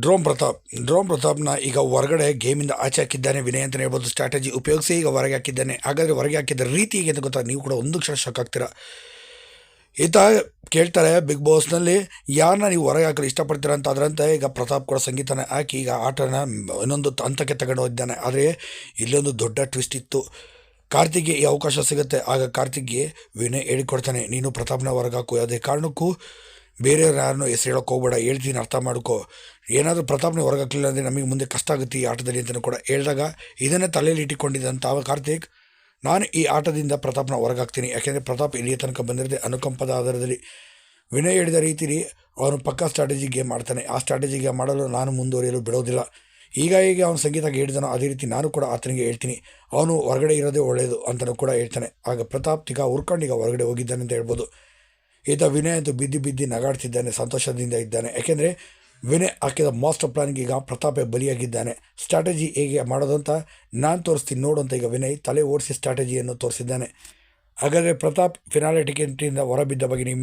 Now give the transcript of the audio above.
ಡ್ರೋಮ್ ಪ್ರತಾಪ್. ಡ್ರೋಮ್ ಪ್ರತಾಪ್ನ ಈಗ ಹೊರಗಡೆ ಗೇಮಿಂದ ಆಚೆ ಹಾಕಿದ್ದಾನೆ ವಿನಯ್ ಅಂತಲೇ ಹೇಳ್ಬೋದು. ಸ್ಟ್ರಾಟಜಿ ಉಪಯೋಗಿಸಿ ಈಗ ಹೊರಗೆ ಹಾಕಿದ್ದಾನೆ. ಹಾಗಾದರೆ ಹೊರಗೆ ಹಾಕಿದ ರೀತಿ ಹೇಗೆ ಅಂತ ಗೊತ್ತಾ? ನೀವು ಕೂಡ ಒಂದು ಕ್ಷಣ ಶಾಕ್ ಆಗ್ತೀರಾ? ಈತ ಕೇಳ್ತಾರೆ ಬಿಗ್ ಬಾಸ್ನಲ್ಲಿ ಯಾರನ್ನ ನೀವು ಹೊರಗೆ ಹಾಕಲು ಇಷ್ಟಪಡ್ತೀರ? ಅಂತ. ಅದರಂತೆ ಈಗ ಪ್ರತಾಪ್ ಕೂಡ ಸಂಗೀತನ ಹಾಕಿ ಈಗ ಆಟನ ಇನ್ನೊಂದು ಹಂತಕ್ಕೆ ತಗೊಂಡು ಹೋಗಿದ್ದಾನೆ. ಆದರೆ ಇಲ್ಲೊಂದು ದೊಡ್ಡ ಟ್ವಿಸ್ಟ್ ಇತ್ತು. ಕಾರ್ತಿಕ್ಗೆ ಈ ಅವಕಾಶ ಸಿಗುತ್ತೆ. ಆಗ ಕಾರ್ತಿಕ್ಗೆ ವಿನಯ್ ಹೇಳಿಕೊಡ್ತಾನೆ, ನೀನು ಪ್ರತಾಪ್ನ ಹೊರಗೆ ಹಾಕು. ಯಾವುದೇ ಕಾರಣಕ್ಕೂ ಬೇರೆಯವ್ರು ಯಾರನ್ನೂ ಹೆಸರು ಹೇಳೋಕೆ ಹೋಗ್ಬೇಡ ಹೇಳ್ತೀನಿ ಅರ್ಥ ಮಾಡ್ಕೋ. ಏನಾದರೂ ಪ್ರತಾಪ್ನ ಹೊರಗೆ ಹಾಕಲಿಲ್ಲ ಅಂದರೆ ನಮಗೆ ಮುಂದೆ ಕಷ್ಟ ಆಗುತ್ತೆ ಈ ಆಟದಲ್ಲಿ ಅಂತಲೂ ಕೂಡ ಹೇಳಿದಾಗ ಇದನ್ನೇ ತಲೆಯಲ್ಲಿ ಇಟ್ಟುಕೊಂಡಿದ್ದಂಥ ಕಾರ್ತಿಕ್. ನಾನು ಈ ಆಟದಿಂದ ಪ್ರತಾಪ್ನ ಹೊರಗಾಗ್ತೀನಿ ಯಾಕೆಂದರೆ ಪ್ರತಾಪ್ ಇಲ್ಲಿಯ ತನಕ ಬಂದಿರದೆ ಅನುಕಂಪದ ಆಧಾರದಲ್ಲಿ. ವಿನಯ್ ಹೇಳಿದ ರೀತಿಲಿ ಅವನು ಪಕ್ಕಾ ಸ್ಟ್ರಾಟಜಿ ಗೇಮ್ ಮಾಡ್ತಾನೆ ಆ ಸ್ಟ್ರಾಟಜಿ ಗೇಮ್ ಮಾಡಲು ನಾನು ಮುಂದುವರಿಯಲು ಬಿಡೋದಿಲ್ಲ. ಈಗ ಈಗ ಅವನು ಸಂಗೀತಕ್ಕೆ ಹೇಳಿದನೋ ಅದೇ ರೀತಿ ನಾನು ಕೂಡ ಆತನಿಗೆ ಹೇಳ್ತೀನಿ. ಅವನು ಹೊರಗಡೆ ಇರೋದೇ ಒಳ್ಳೆಯದು ಅಂತಲೂ ಕೂಡ ಹೇಳ್ತಾನೆ. ಆಗ ಪ್ರತಾಪ್ ಈಗ ಹುರ್ಕೊಂಡು ಈಗ ಹೊರಗಡೆ ಹೋಗಿದ್ದಾನೆ ಅಂತ ಹೇಳ್ಬೋದು. ಈತ ವಿನಯ್ ಅಂತೂ ಬಿದ್ದು ಬಿದ್ದು ನಗಾಡ್ತಿದ್ದಾನೆ, ಸಂತೋಷದಿಂದ ಇದ್ದಾನೆ. ಯಾಕೆಂದರೆ ವಿನಯ್ ಹಾಕಿದ ಮಾಸ್ಟರ್ ಪ್ಲಾನ್ಗೆ ಈಗ ಪ್ರತಾಪೇ ಬಲಿಯಾಗಿದ್ದಾನೆ. ಸ್ಟ್ರಾಟಜಿ ಹೇಗೆ ಮಾಡೋದು ಅಂತ ನಾನು ತೋರಿಸ್ತೀನಿ ನೋಡು ಅಂತ ಈಗ ವಿನಯ್ ತಲೆ ಓಡಿಸಿ ಸ್ಟ್ರಾಟಜಿಯನ್ನು ತೋರಿಸಿದ್ದಾನೆ. ಹಾಗಾದರೆ ಪ್ರತಾಪ್ ಫಿನಾಲೆ ಟಿಕೆಟಿಂದ ಹೊರಬಿದ್ದ ಬಗ್ಗೆ ನಿಮ್ಮ